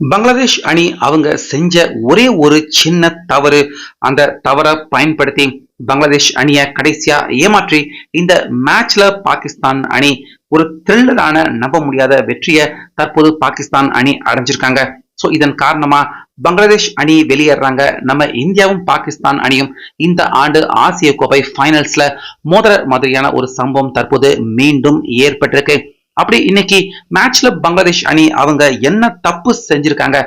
பங்களாதேஷ் அணி அவங்க செஞ்ச ஒரே ஒரு சின்ன தவறு. அந்த தவறை பயன்படுத்தி பங்களாதேஷ் அணியை கடைசியா ஏமாற்றி இந்த மேட்ச்ல பாகிஸ்தான் அணி ஒரு த்ரில்லரான நம்ப முடியாத வெற்றியை தற்போது பாகிஸ்தான் அணி அடைஞ்சிருக்காங்க. சோ இதன் காரணமா பங்களாதேஷ் அணி வெளியேறாங்க. நம்ம இந்தியாவும் பாகிஸ்தான் அணியும் இந்த ஆண்டு ஆசிய கோப்பை ஃபைனல்ஸ்ல மோதிர மாதிரியான ஒரு சம்பவம் தற்போது மீண்டும் ஏற்பட்டிருக்கு. அப்படி இன்னைக்கு மேட்ச்ல பங்களாதேஷ் அணி அவங்க என்ன தப்பு செஞ்சிருக்காங்க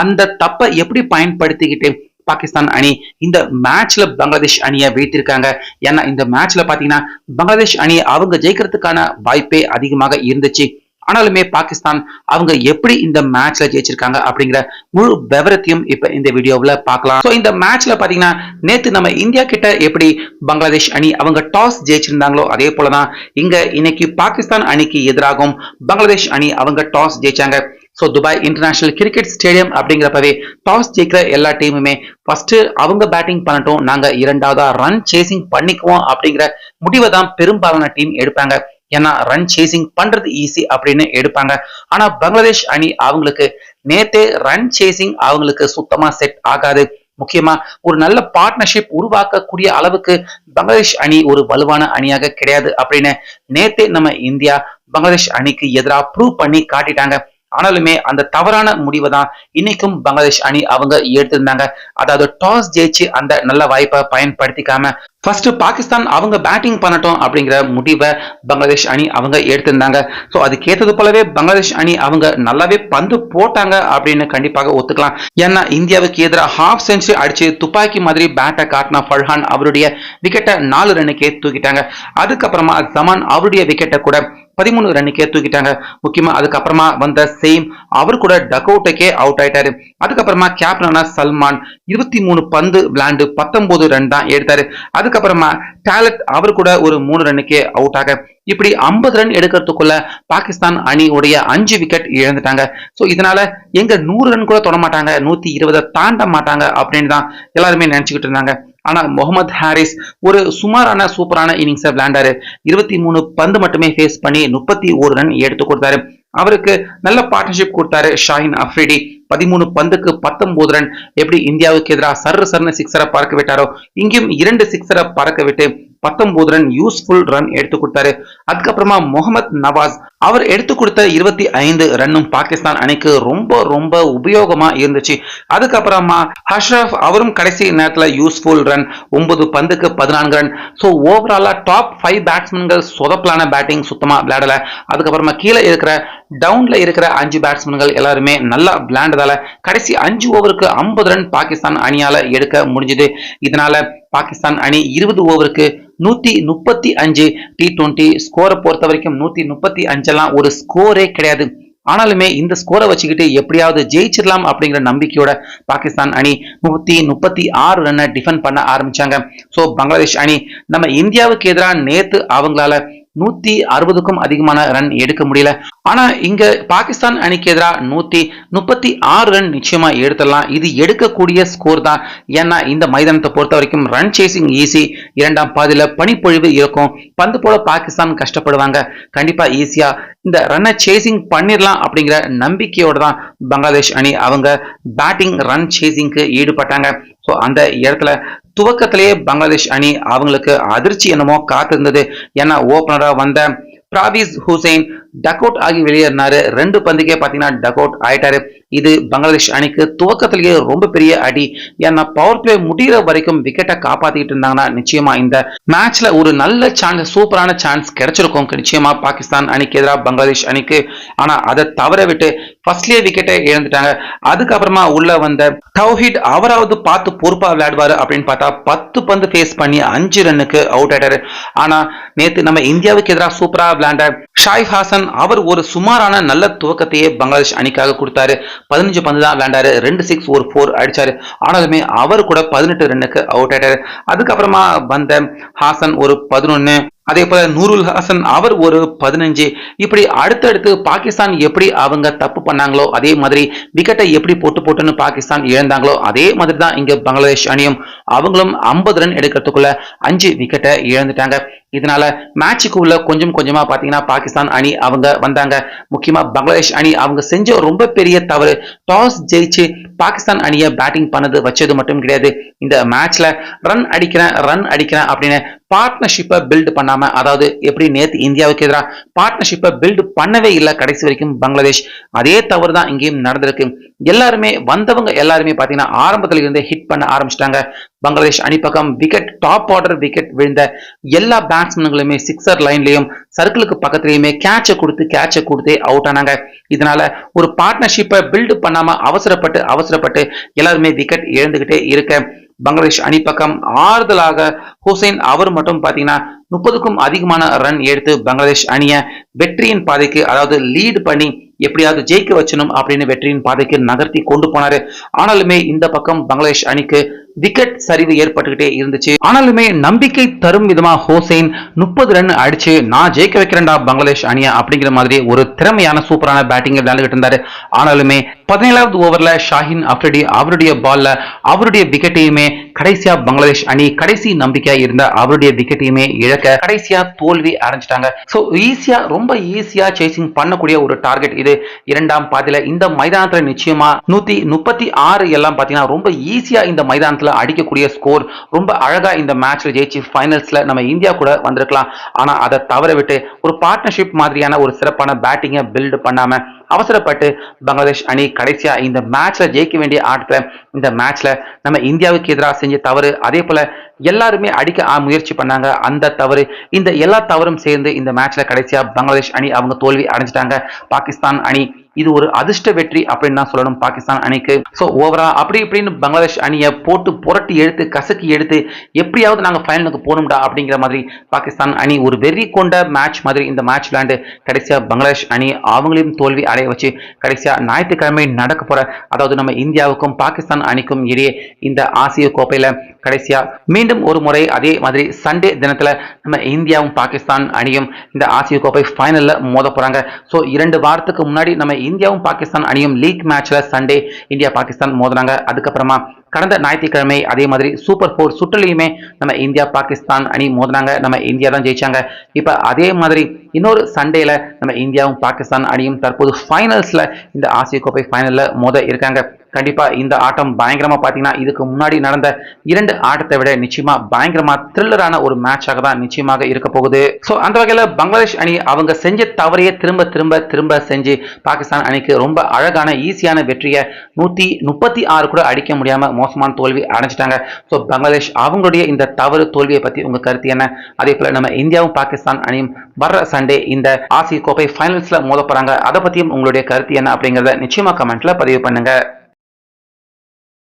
அந்த தப்பை எப்படி பயன்படுத்திக்கிட்டு பாகிஸ்தான் அணி இந்த மேட்ச்ல பங்களாதேஷ் அணியை வீழ்த்திருக்காங்க? ஏன்னா இந்த மேட்ச்ல பாத்தீங்கன்னா பங்களாதேஷ் அணி அவங்க ஜெயிக்கிறதுக்கான வாய்ப்பே அதிகமாக இருந்துச்சு. ஆனாலுமே பாகிஸ்தான் அவங்க எப்படி இந்த மேட்ச்ல ஜெயிச்சிருக்காங்க அப்படிங்கிற முழு விவரத்தையும் இப்ப இந்த வீடியோவில் பார்க்கலாம். ஸோ இந்த மேட்ச்ல பாத்தீங்கன்னா நேத்து நம்ம இந்தியா கிட்ட எப்படி பங்களாதேஷ் அணி அவங்க டாஸ் ஜெயிச்சிருந்தாங்களோ அதே போலதான் இங்க இன்னைக்கு பாகிஸ்தான் அணிக்கு எதிராகவும் பங்களாதேஷ் அணி அவங்க டாஸ் ஜெயிச்சாங்க. So Dubai international cricket stadium அப்படிங்கிறப்பவே toss ஜெயிக்கிற எல்லா டீமுமே ஃபர்ஸ்ட் அவங்க பேட்டிங் பண்ணட்டும் நாங்க இரண்டாவதா ரன் சேசிங் பண்ணிக்குவோம் அப்படிங்கிற முடிவை தான் பெரும்பாலான டீம் எடுப்பாங்க. ஏன்னா ரன் சேசிங் பண்றது ஈஸி அப்படின்னு எடுப்பாங்க. ஆனா பங்களாதேஷ் அணி அவங்களுக்கு நேத்தே ரன் சேசிங் அவங்களுக்கு சுத்தமா செட் ஆகாது. முக்கியமா ஒரு நல்ல பார்ட்னர்ஷிப் உருவாக்கக்கூடிய அளவுக்கு பங்களாதேஷ் அணி ஒரு வலுவான அணியாக கிடையாது அப்படின்னு நேத்தே நம்ம இந்தியா பங்களாதேஷ் அணிக்கு எதிராக ப்ரூவ் பண்ணி காட்டிட்டாங்க. ஆனாலுமே அந்த தவறான முடிவை தான் இன்னைக்கும் பங்களாதேஷ் அணி அவங்க எடுத்திருந்தாங்க. அதாவது டாஸ் ஜெயிச்சு அந்த நல்ல வாய்ப்பை பயன்படுத்திக்காம ஃபர்ஸ்ட் பாகிஸ்தான் அவங்க பேட்டிங் பண்ணட்டும் அப்படிங்கிற முடிவை பங்களாதேஷ் அணி அவங்க எடுத்திருந்தாங்க. ஸோ அதுக்கேற்றது போலவே பங்களாதேஷ் அணி அவங்க நல்லாவே பந்து போட்டாங்க அப்படின்னு கண்டிப்பாக ஒத்துக்கலாம். ஏன்னா இந்தியாவுக்கு எதிராக ஹாஃப் செஞ்சுரி அடிச்சு துப்பாக்கி மாதிரி பேட்டை காட்டின ஃபர்ஹான் அவருடைய விக்கெட்டை நாலு ரன்னுக்கே தூக்கிட்டாங்க. அதுக்கப்புறமா ஜமான் அவருடைய விக்கெட்டை கூட பதிமூணு ரன்னுக்கே தூக்கிட்டாங்க. முக்கியமா அதுக்கப்புறமா வந்த சேம் அவர் கூட டக் அவுட்டுக்கே அவுட் ஆயிட்டாரு. அதுக்கப்புறமா கேப்டனான சல்மான் இருபத்தி மூணு பந்து விளாண்டு பத்தொன்பது ரன் தான் எடுத்தாரு. அதுக்கப்புறமா டேலட் அவர் கூட ஒரு மூணு ரன்னுக்கே அவுட் ஆக. இப்படி ஐம்பது ரன் எடுக்கிறதுக்குள்ள பாகிஸ்தான் அணியுடைய அஞ்சு விக்கெட் இழந்துட்டாங்க. ஸோ இதனால எங்க நூறு ரன் கூட தொட மாட்டாங்க நூத்தி இருபதை தாண்ட மாட்டாங்க அப்படின்னு தான் எல்லாருமே நினைச்சுக்கிட்டு இருந்தாங்க. ஆனால் முகமது ஹாரிஸ் ஒரு சுமாரான சூப்பரான இன்னிங்ஸை விளையாண்டாரு. இருபத்தி மூணு பந்து மட்டுமே ஃபேஸ் பண்ணி முப்பத்தி ஒரு ரன் எடுத்து கொடுத்தாரு. அவருக்கு நல்ல பார்ட்னர்ஷிப் கொடுத்தாரு ஷாஹின் அஃப்ரிடி. பதிமூணு பந்துக்கு பத்தொன்பது ரன். எப்படி இந்தியாவுக்கு எதிராக சர்ரு சர்னு சிக்ஸரை பறக்க விட்டாரோ இங்கேயும் இரண்டு சிக்ஸரை பறக்க விட்டு பத்தொன்பது ரன் யூஸ்ஃபுல் ரன் எடுத்து கொடுத்தாரு. அதுக்கப்புறமா முகமது நவாஸ் அவர் எடுத்து கொடுத்த இருபத்தி ஐந்து ரன்னும் பாகிஸ்தான் அணிக்கு ரொம்ப ரொம்ப உபயோகமா இருந்துச்சு. அதுக்கப்புறமா ஹஷ்ரப் அவரும் கடைசி நேரத்தில் யூஸ்ஃபுல் ரன் ஒன்பது பந்துக்கு பதினான்கு ரன். ஸோ ஓவராலா டாப் ஃபைவ் பேட்ஸ்மேன்கள் சொதப்பலான பேட்டிங் சுத்தமா விளையாடல. அதுக்கப்புறமா கீழே இருக்கிற டவுன்ல இருக்கிற அஞ்சு பேட்ஸ்மேன்கள் எல்லாருமே நல்லா விளையாண்டதால கடைசி அஞ்சு ஓவருக்கு ஐம்பது ரன் பாகிஸ்தான் அணியால எடுக்க முடிஞ்சது. இதனால பாகிஸ்தான் அணி இருபது ஓவருக்கு நூத்தி முப்பத்தி அஞ்சு டி டுவெண்ட்டி ஸ்கோரை பொறுத்த வரைக்கும் நூத்தி முப்பத்தி அஞ்செல்லாம் ஒரு ஸ்கோரே கிடையாது. ஆனாலுமே இந்த ஸ்கோரை வச்சுக்கிட்டு எப்படியாவது ஜெயிச்சிடலாம் அப்படிங்கிற நம்பிக்கையோட பாகிஸ்தான் அணி நூத்தி முப்பத்தி ஆறு ரன்னை டிஃபெண்ட் பண்ண ஆரம்பிச்சாங்க. ஸோ பங்களாதேஷ் அணி நம்ம இந்தியாவுக்கு எதிராக நேத்து அவங்களால நூத்தி அறுபதுக்கும் அதிகமான ரன் எடுக்க முடியல. ஆனா இங்க பாகிஸ்தான் அணிக்கு எதிராக நூத்தி முப்பத்தி ஆறு ரன் நிச்சயமா எடுத்துடலாம். இது எடுக்கக்கூடிய ஸ்கோர் தான். ஏன்னா இந்த மைதானத்தை பொறுத்த வரைக்கும் ரன் சேசிங் ஈஸி இரண்டாம் பாதியில பனிப்பொழிவு இருக்கும். பந்து போல பாகிஸ்தான் கஷ்டப்படுவாங்க. கண்டிப்பா ஈஸியா இந்த ரன்னை சேசிங் பண்ணிடலாம் அப்படிங்கிற நம்பிக்கையோட தான் பங்களாதேஷ் அணி அவங்க பேட்டிங் ரன் சேசிங்க்கு ஈடுபட்டாங்க. ஸோ அந்த இடத்துல துவக்கத்திலேயே பங்களாதேஷ் அணி அவங்களுக்கு அதிர்ச்சி என்னமோ காத்திருந்தது. ஏன்னா ஓபனரா வந்த பிராவிஸ் ஹுசைன் டக் அவுட் ஆகி வெளியேறினாரு. ரெண்டு பந்துக்கே பார்த்தீங்கன்னா டக் அவுட் ஆயிட்டாரு. இது பங்களாதேஷ் அணிக்கு துவக்கத்திலேயே ரொம்ப பெரிய அடி. ஏன்னா பவர் பிளே முடிகிற வரைக்கும் விக்கெட்டை காப்பாத்திட்டு இருந்தாங்கன்னா நிச்சயமா இந்த மேட்ச்ல ஒரு நல்ல சான்ஸ் சூப்பரான சான்ஸ் கிடைச்சிருக்கும். நிச்சயமா பாகிஸ்தான் அணிக்கு எதிராக பங்களாதேஷ் அணிக்கு. ஆனா அதை தவற விட்டு ஃபர்ஸ்ட்லேயே விக்கெட்டை இழந்துட்டாங்க. அதுக்கப்புறமா உள்ள வந்த டவுஹிட் அவராவது பார்த்து பொறுப்பா விளையாடுவாரு அப்படின்னு பார்த்தா பத்து பந்து ஃபேஸ் பண்ணி அஞ்சு ரன்னுக்கு அவுட் ஆயிட்டாரு. ஆனா நேத்து நம்ம இந்தியாவுக்கு எதிராக சூப்பரா விளையாண்ட ஷாயிப் ஹாசன் அவர் ஒரு சுமாரான நல்ல துவக்கத்தையே பங்களாதேஷ் அணிக்காக கொடுத்தாரு. பதினஞ்சு பந்து தான் விளையாண்டாரு. ரெண்டு சிக்ஸ் ஒரு ஃபோர் அடிச்சாரு. ஆனாலுமே அவர் கூட பதினெட்டு ரன்னுக்கு அவுட் ஆயிட்டாரு. அதுக்கப்புறமா வந்த ஹாசன் ஒரு பதினொன்னு அதே போல நூருல் ஹசன் அவர் ஒரு பதினஞ்சு. இப்படி அடுத்தடுத்து பாகிஸ்தான் எப்படி அவங்க தப்பு பண்ணாங்களோ அதே மாதிரி விக்கெட்டை எப்படி போட்டு போட்டுன்னு பாகிஸ்தான் இழந்தாங்களோ அதே மாதிரி தான் இங்க பங்களாதேஷ் அணியும் அவங்களும் 50 ரன் எடுக்கிறதுக்குள்ள அஞ்சு விக்கெட்டை இழந்துட்டாங்க. இதனால மேட்சுக்கு உள்ள கொஞ்சம் கொஞ்சமா பாத்தீங்கன்னா பாகிஸ்தான் அணி அவங்க வந்தாங்க. முக்கியமா பங்களாதேஷ் அணி அவங்க செஞ்ச ரொம்ப பெரிய தவறு. டாஸ் ஜெயிச்சு பாகிஸ்தான் அணியை பேட்டிங் பண்ணது வச்சது மட்டும் கிடையாது. இந்த மேட்ச்ல ரன் அடிக்கிறேன் ரன் அடிக்கிறேன் அப்படின்னு பார்ட்னர்ஷிப்பை பில்டு பண்ணாம அதாவது எப்படி நேற்று இந்தியாவுக்கு எதிராக பார்ட்னர்ஷிப்பை பில்ட் பண்ணவே இல்லை கடைசி வரைக்கும் பங்களாதேஷ். அதே தவறு தான் இங்கேயும் நடந்திருக்கு. எல்லாருமே வந்தவங்க எல்லாருமே பார்த்தீங்கன்னா ஆரம்பத்தில் இருந்தே ஹிட் பண்ண ஆரம்பிச்சிட்டாங்க. பங்களாதேஷ் அணிப்பக்கம் விக்கெட் டாப் ஆர்டர் விக்கெட் விழுந்த எல்லா பேட்ஸ்மேன்களுமே சிக்ஸர் லைன்லையும் சர்க்கிளுக்கு பக்கத்துலையுமே கேட்சை கொடுத்து கேட்சை கொடுத்தே அவுட் ஆனாங்க. இதனால ஒரு பார்ட்னர்ஷிப்பை பில்டு பண்ணாம அவசரப்பட்டு அவசரப்பட்டு எல்லாருமே விக்கெட் இழந்துகிட்டே இருக்க பங்களாதேஷ் அணி பக்கம் ஆறுதலாக ஹுசைன் அவர் மட்டும் பாத்தீங்கன்னா முப்பதுக்கும் அதிகமான ரன் எடுத்து பங்களாதேஷ் அணியை வெற்றியின் பாதைக்கு அதாவது லீட் பண்ணி எப்படியாவது ஜெயிக்க வச்சணும் அப்படின்னு வெற்றியின் பாதைக்கு நகர்த்தி கொண்டு போனாரு. ஆனாலுமே இந்த பக்கம் பங்களாதேஷ் அணிக்கு விக்கெட் சரிவு ஏற்பட்டுக்கிட்டே இருந்துச்சு. ஆனாலுமே நம்பிக்கை தரும் விதமா ஹோசைன் முப்பது ரன் அடிச்சு நான் ஜெயிக்க வைக்கிறேன்டா பங்களாதேஷ் அணியா அப்படிங்கிற மாதிரி ஒரு திறமையான சூப்பரான பேட்டிங் விளையாண்டுகிட்டு இருந்தாரு. ஆனாலுமே பதினேழாவது ஓவர்ல ஷாஹின் அஃப்ரிடி அவருடைய பால்ல அவருடைய விக்கெட்டையுமே கடைசியா பங்களாதேஷ் அணி கடைசி நம்பிக்கையா இருந்த அவருடைய விக்கெட்டையுமே இழக்க கடைசியா தோல்வி அடைஞ்சிட்டாங்க. சோ ஈஸியா ரொம்ப ஈஸியா சேசிங் பண்ணக்கூடிய ஒரு டார்கெட் இது. இரண்டாம் பாதியில இந்த மைதானத்துல நிச்சயமா நூத்தி முப்பத்தி ஆறு எல்லாம் பாத்தீங்கன்னா ரொம்ப ஈஸியா இந்த மைதானத்துல அடிக்கக்கூடிய ஸ்கோர் ரொம்ப அழகா இந்த மேட்ச்ல ஜெயிச்சு ஃபைனல்ஸ்ல நம்ம இந்தியா கூட வந்திருக்கலாம். ஆனா அதை தவற விட்டு ஒரு பார்ட்னர்ஷிப் மாதிரியான ஒரு சிறப்பான பேட்டிங்கை பில்டு பண்ணாம அவசரப்பட்டு பங்களாதேஷ் அணி கடைசியா இந்த மேட்ச்ல ஜெயிக்க வேண்டிய ஆட்டத்தில் இந்த மேட்ச்ல நம்ம இந்தியாவுக்கு எதிராக செஞ்ச தவறு அதே போல எல்லாருமே அடிக்க முயற்சி பண்ணாங்க. அந்த தவறு இந்த எல்லா தவறும் சேர்ந்து இந்த மேட்ச்ல கடைசியா பங்களாதேஷ் அணி அவங்க தோல்வி அடைஞ்சிட்டாங்க. பாகிஸ்தான் அணி இது ஒரு அதிர்ஷ்ட வெற்றி அப்படின்னு சொல்லணும் பாகிஸ்தான் அணிக்கு. ஸோ ஓவரா அப்படி இப்படின்னு பங்களாதேஷ் அணியை போட்டு புரட்டி எடுத்து கசக்கி எடுத்து எப்படியாவது நாங்கள் ஃபைனலுக்கு போகணும்டா அப்படிங்கிற மாதிரி பாகிஸ்தான் அணி ஒரு வெறி கொண்ட மேட்ச் மாதிரி இந்த மேட்ச் விளையாண்டு கடைசியா பங்களாதேஷ் அணி அவங்களையும் தோல்வி அடைய வச்சு கடைசியா ஞாயிற்றுக்கிழமை நடக்க போற அதாவது நம்ம இந்தியாவுக்கும் பாகிஸ்தான் அணிக்கும் இடையே இந்த ஆசிய கோப்பையில் கடைசியா மீண்டும் ஒரு முறை அதே மாதிரி சண்டே தினத்துல நம்ம இந்தியாவும் பாகிஸ்தான் அணியும் இந்த ஆசிய கோப்பை ஃபைனல்ல மோத போறாங்க. ஸோ இரண்டு வாரத்துக்கு முன்னாடி நம்ம இந்தியாவும் பாகிஸ்தான் அணியும் லீக் மேட்ச்ல சண்டே இந்தியா பாகிஸ்தான் மோதினாங்க. அதுக்கப்புறமா கடந்த ஞாயிற்றுக்கிழமை அதே மாதிரி சூப்பர் ஃபோர் சுற்றுலையுமே நம்ம இந்தியா பாகிஸ்தான் அணி மோதினாங்க. நம்ம இந்தியா தான் ஜெயிச்சாங்க. இப்போ அதே மாதிரி இன்னொரு சண்டேல நம்ம இந்தியாவும் பாகிஸ்தான் அணியும் தற்போது ஃபைனல்ஸ்ல இந்த ஆசிய கோப்பை ஃபைனல்ல மோத இருக்காங்க. கண்டிப்பா இந்த ஆட்டம் பயங்கரமா பாத்தீங்கன்னா இதுக்கு முன்னாடி நடந்த இரண்டு ஆட்டத்தை விட நிச்சயமா பயங்கரமா த்ரில்லரான ஒரு மேட்சாக தான் நிச்சயமாக இருக்க போகுது. ஸோ அந்த வகையில பங்களாதேஷ் அணி அவங்க செஞ்ச தவறையே திரும்ப திரும்ப திரும்ப செஞ்சு பாகிஸ்தான் அணிக்கு ரொம்ப அழகான ஈஸியான வெற்றியை நூத்தி முப்பத்தி ஆறு கூட அடிக்க முடியாம மோசமான தோல்வி அடைஞ்சிட்டாங்க. ஸோ பங்களாதேஷ் அவங்களுடைய இந்த தவறு தோல்வியை பத்தி உங்க கருத்து என்ன? அதே போல நம்ம இந்தியாவும் பாகிஸ்தான் அணியும் வர்ற சண்டே இந்த ஆசிய கோப்பை ஃபைனல்ஸில் மோத போகிறாங்க அதை பற்றியும் உங்களுடைய கருத்து என்ன அப்படிங்கறத நிச்சயமா கமெண்ட்ல பதிவு பண்ணுங்க.